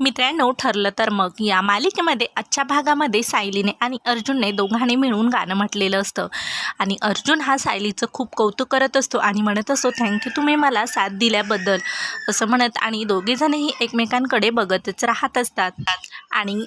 मित्रांनो ठरलं तर मग. या मालिकेमध्ये आजच्या भागामध्ये सायलीने आणि अर्जुनने दोघांनी मिळून गाणं म्हटलेलं असतं. आणि अर्जुन हा सायलीचं खूप कौतुक करत असतो आणि म्हणत असतो थँक्यू तुम्ही मला साथ दिल्याबद्दल. असं म्हणत आणि दोघेजणही एकमेकांकडे बघतच राहत असतात. आणि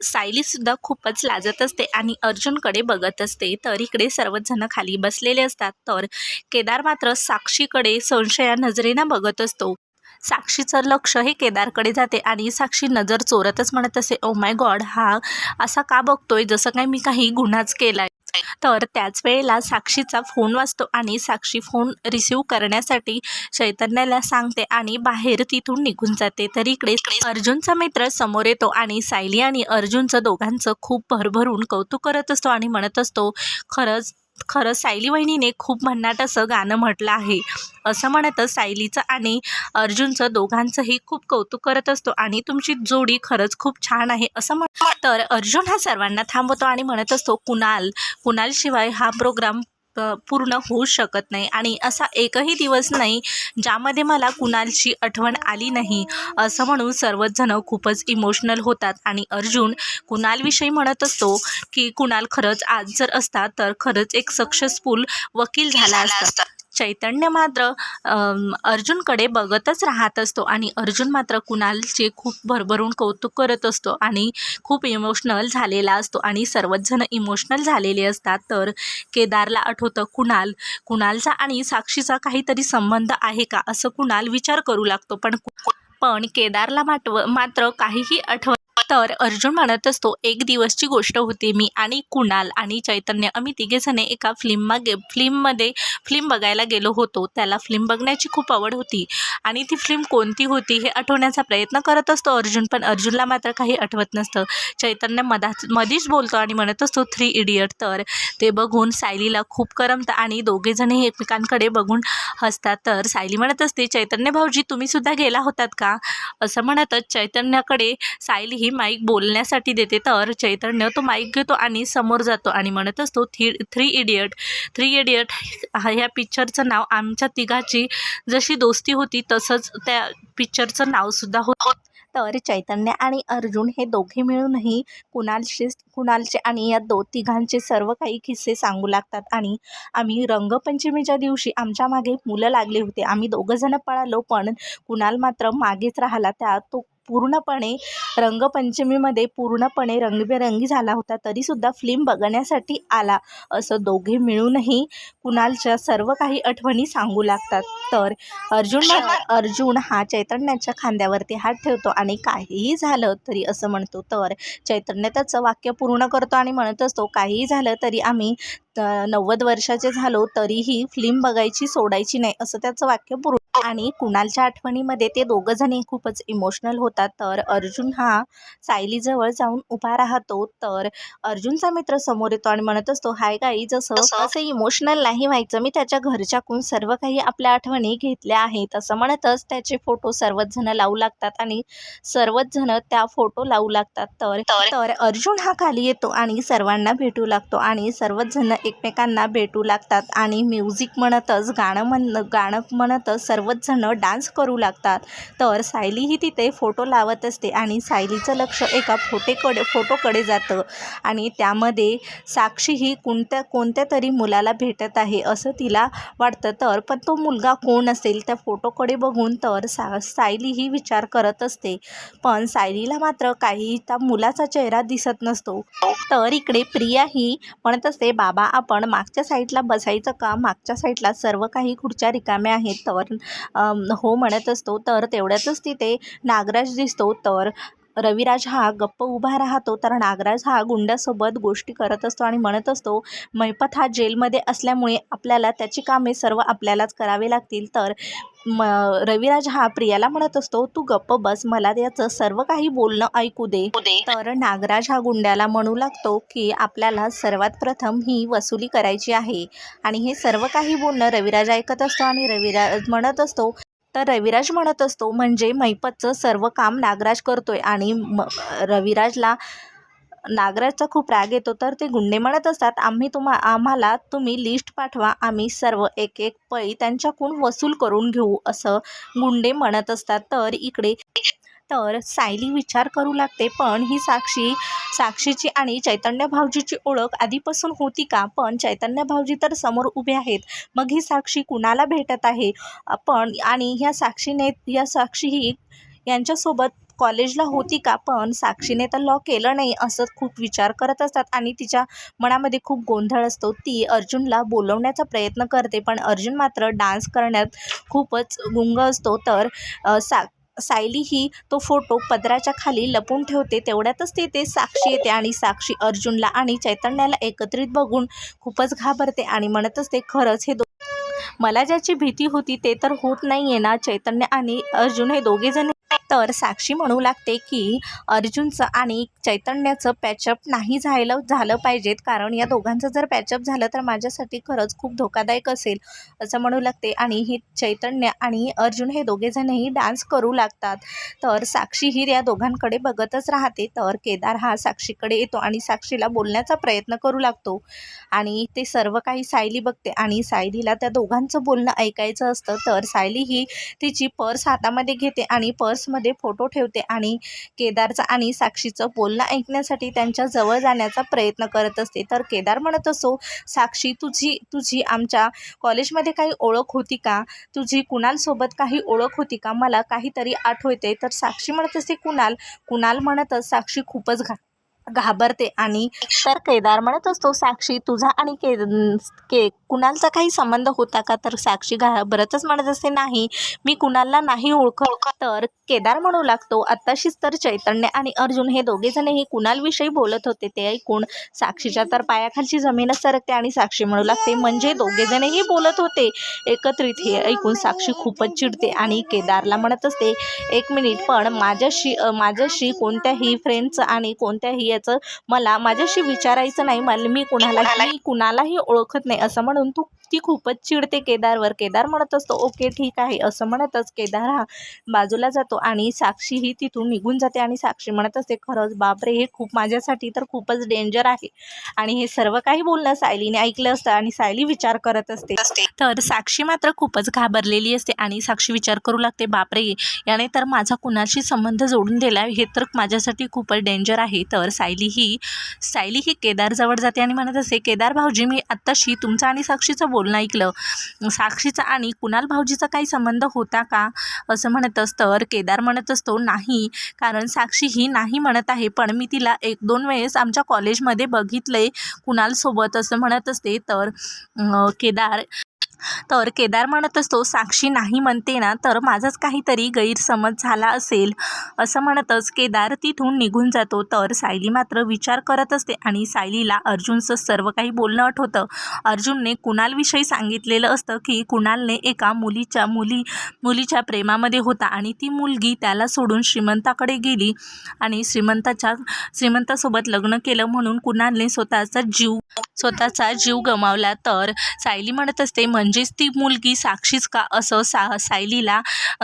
सायलीसुद्धा खूपच लाजत असते आणि अर्जुनकडे बघत असते. तर इकडे सर्वच जण खाली बसलेले असतात. तर केदार मात्र साक्षीकडे संशया नजरेनं बघत असतो. साक्षीचं लक्ष हे केदारकडे जाते आणि साक्षी नजर चोरतच म्हणत असे ओ माय गॉड हा असा का बघतोय? जसं काय मी काही गुन्हाच केलाय. तर त्याच वेळेला साक्षीचा फोन वाजतो आणि साक्षी फोन रिसीव करण्यासाठी चैतन्याला सांगते आणि बाहेर तिथून निघून जाते. तर इकडे अर्जुनचा मित्र समोर येतो आणि सायली आणि अर्जुनचं दोघांचं खूप भरभरून कौतुक करत असतो आणि म्हणत असतो खरंच खरं सायली वहिनीने खूप भन्नाट असं गाणं म्हटलं आहे. असं म्हणतच सायलीचं आणि अर्जुनचं दोघांचंही खूप कौतुक करत असतो आणि तुमची जोडी खरंच खूप छान आहे असं म्हण तर अर्जुन हा सर्वांना थांबवतो आणि म्हणत असतो कुणाल? कुणालशिवाय हा प्रोग्राम पूर्ण होऊ शकत नाही. आणि असा एकही दिवस नाही ज्यामध्ये मला कुणालची आठवण आली नाही असं म्हणून सर्वच जण खूपच इमोशनल होतात. आणि अर्जुन कुणालविषयी म्हणत असतो की कुणाल खरंच आज जर असता तर खरंच एक सक्सेसफुल वकील झाला असता. चैतन्य मात्र अर्जुनकडे बघतच राहत असतो आणि अर्जुन मात्र कुणालचे खूप भरभरून कौतुक करत असतो आणि खूप इमोशनल झालेला असतो आणि सर्वच जण इमोशनल झालेले असतात. तर केदारला आठवतं कुणाल कुणालचा आणि साक्षीचा काहीतरी संबंध आहे का? असं कुणाल विचार करू लागतो. पण पण केदारला माटव मात्र काहीही आठवत तर अर्जुन म्हणत असतो एक दिवसची गोष्ट होती मी आणि कुणाल आणि चैतन्य आम्ही तिघेजणे एका फिल्म मागे फिल्ममध्ये फिल्म बघायला गेलो होतो. त्याला फिल्म बघण्याची खूप आवड होती. आणि ती फिल्म कोणती होती हे आठवण्याचा प्रयत्न करत असतो अर्जुन पण अर्जुनला मात्र काही आठवत नसतं. चैतन्य मधात मधीच बोलतो आणि म्हणत असतो थ्री इडियट तर ते बघून सायलीला खूप करमतं आणि दोघेजणही एकमेकांकडे बघून हसतात. तर सायली म्हणत असते चैतन्य भाऊजी तुम्हीसुद्धा गेला होतात का? असं म्हणतच चैतन्याकडे सायली ही माईक बोलण्यासाठी देते. तर चैतन्य तो माईक घेतो आणि समोर जातो आणि म्हणत असतो three three idiot three idiot ह्या पिक्चरचं नाव आमच्या तिघाची जशी दोस्ती होती तसंच त्या पिक्चरचं नावसुद्धा होतं तर चैतन्य आणि अर्जुन हे दोघे मिळूनही कुणालशी कुणालचे आणि या दो तिघांचे सर्व काही किस्से सांगू लागतात. आणि आम्ही रंगपंचमीच्या दिवशी आमच्या मागे मुलं लागले होते. आम्ही दोघंजणं पळालो पण कुणाल मात्र मागेच राहिला. त्या तो पूर्णपणे रंगपंचमीमध्ये पूर्णपणे रंगबेरंगी झाला होता तरीसुद्धा फिल्म बघण्यासाठी आला. असं दोघे मिळूनही कुणालच्या सर्व काही आठवणी सांगू लागतात. तर अर्जुन अर्जुन हा चैतन्याच्या खांद्यावरती हात ठेवतो आणि काहीही झालं तरी असं म्हणतो तर चैतन्य त्याचं वाक्य पूर्ण करतो आणि म्हणत असतो काहीही झालं तरी आम्ही नव्वद वर्षाचे झालो तरीही फिल्म बघायची सोडायची नाही असं त्याचं वाक्य पूर्ण आणि कुणालच्या आठवणीमध्ये ते दोघं जणी खूपच इमोशनल होतात. तर अर्जुन हा सायलीजवळ जाऊन उभा राहतो. तर अर्जुनचा मित्र समोर येतो आणि म्हणत असतो हाय गाई जसं असं इमोशनल नाही व्हायचं. मी त्याच्या घरच्याकून सर्व काही आपल्या आठवणी घेतल्या आहेत. असं म्हणतच त्याचे फोटो सर्वच जण लावू लागतात आणि सर्वच जण त्या फोटो लावू लागतात. तर तर? अर्जुन हा खाली येतो आणि सर्वांना भेटू लागतो आणि सर्वच जण एकमेकांना भेटू लागतात. आणि म्युझिक म्हणतच गाणं म्हण गाणं म्हणतच सर्वच जण डान्स करू लागतात. तर सायलीही तिथे फोटो लावत असते आणि सायलीचं लक्ष एका फोटेकडे फोटोकडे जातं. आणि त्यामध्ये साक्षीही कोणत्या कोणत्या तरी मुलाला भेटत आहे असं तिला वाटतं. तर पण तो मुलगा कोण असेल त्या फोटोकडे बघून तर सा सायलीही विचार करत असते. पण सायलीला मात्र काही त्या मुलाचा चेहरा दिसत नसतो. तर इकडे प्रिया ही म्हणत असते बाबा आपण मागच्या साईडला बसायचं का? मागच्या साईडला सर्व काही खुर्च्या रिकाम्या आहेत. तर हो म्हणत असतो तर तेवढ्यातच तिथे नागराज दिसतो. तर रविराज हा गप्प उभा राहतो तर नागराज हा गुंडासोबत गोष्टी करत असतो आणि म्हणत असतो मैपत हा जेलमध्ये असल्यामुळे आपल्याला त्याची कामे सर्व आपल्यालाच करावे लागतील. तर म रविराज हा प्रियाला म्हणत असतो तू गप्प बस मला याचं सर्व काही बोलणं ऐकू दे. तर नागराज हा गुंड्याला म्हणू लागतो की आपल्याला सर्वात प्रथम ही वसुली करायची आहे. आणि हे सर्व काही बोलणं रविराज ऐकत असतो आणि रविराज म्हणत असतो तर रविराज म्हणत असतो म्हणजे मैपतचं सर्व काम नागराज करतोय. आणि म रविराजला नागराजचा खूप राग येतो तर ते गुंडे म्हणत असतात आम्ही तुम्हा आम्हाला तुम्ही लिस्ट पाठवा आम्ही सर्व एक एक पै त्यांच्याकडून वसूल करून घेऊ असं गुंडे म्हणत असतात. तर इकडे तर सायली विचार करू लागते पण ही साक्षी साक्षीची आणि चैतन्य भाऊजीची ओळख आधीपासून होती का? पण चैतन्य भाऊजी तर समोर उभे आहेत मग ही साक्षी कुणाला भेटत आहे? पण आणि ह्या साक्षीने या साक्षी ही यांच्यासोबत कॉलेजला होती का? पण साक्षीने तर लॉ केलं नाही असं खूप विचार करत असतात आणि तिच्या मनामध्ये खूप गोंधळ असतो. ती अर्जुनला बोलवण्याचा प्रयत्न करते पण अर्जुन मात्र डान्स करण्यात खूपच गुंग असतो. तर सा सायली ही तो फोटो पदराच्या खाली लपून ठेवते. तेवढ्यातच तिथे साक्षी येते आणि साक्षी अर्जुनला आणि चैतन्याला एकत्रित बघून खूपच घाबरते आणि म्हणत असते खरंच हे दो मला ज्याची भीती होती ते तर होत नाही आहे ना चैतन्य आणि अर्जुन हे दोघेजण तर साक्षी म्हणू लागते की अर्जुनचं आणि चैतन्याचं पॅचअप नाही झालं झालं पाहिजेत. कारण या दोघांचं जर पॅचअप झालं तर माझ्यासाठी खरंच खूप धोकादायक असेल असं म्हणू लागते. आणि हे चैतन्य आणि अर्जुन हे दोघेजणही डान्स करू लागतात. तर साक्षी ही या दोघांकडे बघतच राहते. तर केदार हा साक्षीकडे येतो आणि साक्षीला बोलण्याचा प्रयत्न करू लागतो. आणि ते सर्व काही सायली बघते आणि सायलीला त्या दोघांचं बोलणं ऐकायचं असतं. तर सायली ही तिची पर्स हातामध्ये घेते आणि पर्स पर्समध्ये फोटो ठेवते आणि केदारचं आणि साक्षीचं बोलणं ऐकण्यासाठी त्यांच्या जवळ जाण्याचा प्रयत्न करत असते. तर केदार म्हणत असो साक्षी तुझी तुझी आमच्या कॉलेजमध्ये काही ओळख होती का? तुझी कुणालसोबत काही ओळख होती का? मला काहीतरी आठवते. तर साक्षी म्हणत असते कुणाल? कुणाल म्हणतच साक्षी खूपच घा घाबरते आणि तर केदार म्हणत असतो साक्षी तुझा आणि के के कुणालचा काही संबंध होता का? तर साक्षी घाबरतच म्हणत असते नाही मी कुणालला नाही ओळख तर केदार म्हणू लागतो आत्ताशीच तर चैतन्य आणि अर्जुन हे दोघेजणही कुणालविषयी बोलत होते ते ऐकून साक्षीच्या तर पायाखालची जमीनच सरकते आणि साक्षी म्हणू लागते म्हणजे दोघेजणही बोलत होते. एकत्रित हे ऐकून साक्षी खूपच चिडते आणि केदारला म्हणत असते एक मिनिट पण माझ्याशी माझ्याशी कोणत्याही फ्रेंडचं आणि कोणत्याही याचं मला माझ्याशी विचारायचं नाही. मला मी कुणाला मी कुणालाही ओळखत नाही असं म्हणून तू ती खूपच चिडते केदारवर. केदार म्हणत असतो ओके ठीक आहे. असं म्हणतच केदार हा बाजूला जातो आणि साक्षी ही तिथून निघून जाते आणि साक्षी म्हणत असते खरंच बापरे हे खूप माझ्यासाठी तर खूपच डेंजर आहे. आणि हे सर्व काही बोलणं सायलीने ऐकलं असतं आणि सायली विचार करत असते. तर साक्षी मात्र खूपच घाबरलेली असते आणि साक्षी विचार करू लागते बापरे याने तर माझा कुणाशी संबंध जोडून दिला हे तर माझ्यासाठी खूपच डेंजर आहे. तर सायली ही सायली ही केदारजवळ जाते आणि म्हणत असते केदार भाऊजी मी आत्ताशी तुमचं आणि साक्षीचं बोलणं ऐकलं. साक्षीचा आणि कुणाल भाऊजीचा काही संबंध होता का? असं म्हणत तर केदार म्हणत असतो नाही कारण साक्षी ही नाही म्हणत आहे पण मी तिला एक दोन वेळेस आमच्या कॉलेजमध्ये बघितले कुणालसोबत असं म्हणत असते. तर केदार तर केदार म्हणत असतो साक्षी नाही म्हणते ना तर माझाच काहीतरी गैरसमज झाला असेल. असं म्हणतच केदार तिथून निघून जातो. तर सायली मात्र विचार करत असते आणि सायलीला अर्जुनचं सर्व काही बोलणं आठवतं. अर्जुनने कुणालविषयी सांगितलेलं असतं की कुणालने एका मुलीच्या मुली मुलीच्या प्रेमामध्ये होता आणि ती मुलगी त्याला सोडून श्रीमंताकडे गेली आणि श्रीमंताच्या श्रीमंतासोबत लग्न केलं म्हणून कुणालने स्वतःचा जीव स्वतःचा जीव गमावला. तर सायली म्हणत असते म्हणजे म्हणजेच ती मुलगी साक्षीच का असं सा सायलीला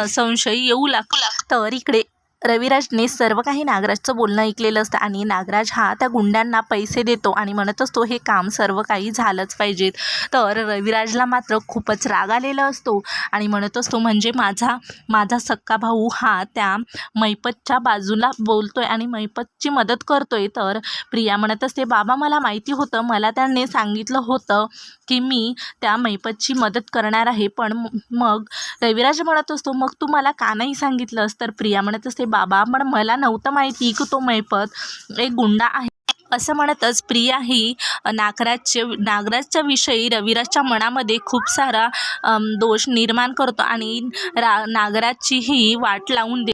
संशय येऊ लागला तर इकडे रविराजने सर्व काही नागराजचं बोलणं ऐकलेलं असतं आणि नागराज हा त्या गुंड्यांना पैसे देतो आणि म्हणत असतो हे काम सर्व काही झालंच पाहिजेत. तर रविराजला मात्र खूपच राग आलेला असतो आणि म्हणत असतो म्हणजे माझा माझा सक्का भाऊ हा त्या मैपतच्या बाजूला बोलतोय आणि मैपतची मदत करतोय. तर प्रिया म्हणत असते बाबा मला माहिती होतं मला त्याने सांगितलं होतं की मी त्या मैपतची मदत करणार आहे पण मग रविराज म्हणत असतो मग तू मला का नाही सांगितलंस? तर प्रिया म्हणत असते बाबा पण मला नव्हतं माहिती की तो मैपत एक गुंडा आहे. असं म्हणतच प्रिया ही नागराजचे नागराजच्या विषयी रविराजच्या मनामध्ये खूप सारा दोष निर्माण करतो आणि रा नागराजची ही वाट लावून दे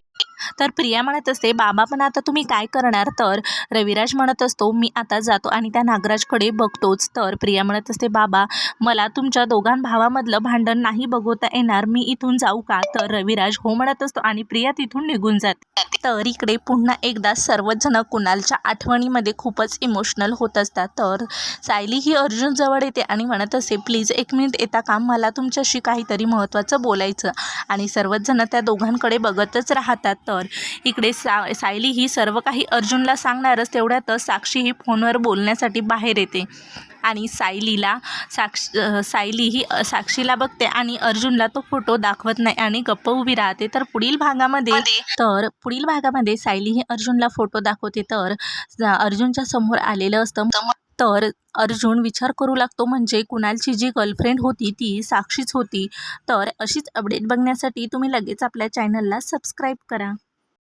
तर प्रिया म्हणत असते बाबा पण आता तुम्ही काय करणार? तर रविराज म्हणत असतो मी आता जातो आणि त्या नागराजकडे बघतोच. तर प्रिया म्हणत असते बाबा मला तुमच्या दोघां भावामधलं भांडण नाही बघवता येणार मी इथून जाऊ का? तर रविराज हो म्हणत असतो आणि प्रिया तिथून निघून जाते. तर इकडे पुन्हा एकदा सर्वजण कुणालच्या आठवणीमध्ये खूपच इमोशनल होत असतात. तर सायली ही अर्जुन जवळ येते आणि म्हणत असते प्लीज एक मिनिट येता का? मला तुमच्याशी काहीतरी महत्त्वाचं बोलायचं. आणि सर्वच जण त्या दोघांकडे बघतच राहतात तर इकडे सा सायली ही सर्व काही अर्जुनला सांगणारच तेवढ्यातच साक्षी ही फोनवर बोलण्यासाठी बाहेर येते. आणि सायलीला साक्ष सायली ही साक्षीला बघते आणि अर्जुनला तो फोटो दाखवत नाही आणि गप्प उभी राहते. तर पुढील भागामध्ये तर पुढील भागामध्ये सायली ही अर्जुनला फोटो दाखवते. तर अर्जुनच्या समोर आलेलं असतं. तर अर्जुन विचार करू लागतो म्हणजे कुणालची जी गर्लफ्रेंड होती ती साक्षीच होती. तर अशीच अपडेट बघण्यासाठी तुम्ही लगेच आपल्या चॅनलला सबस्क्राईब करा.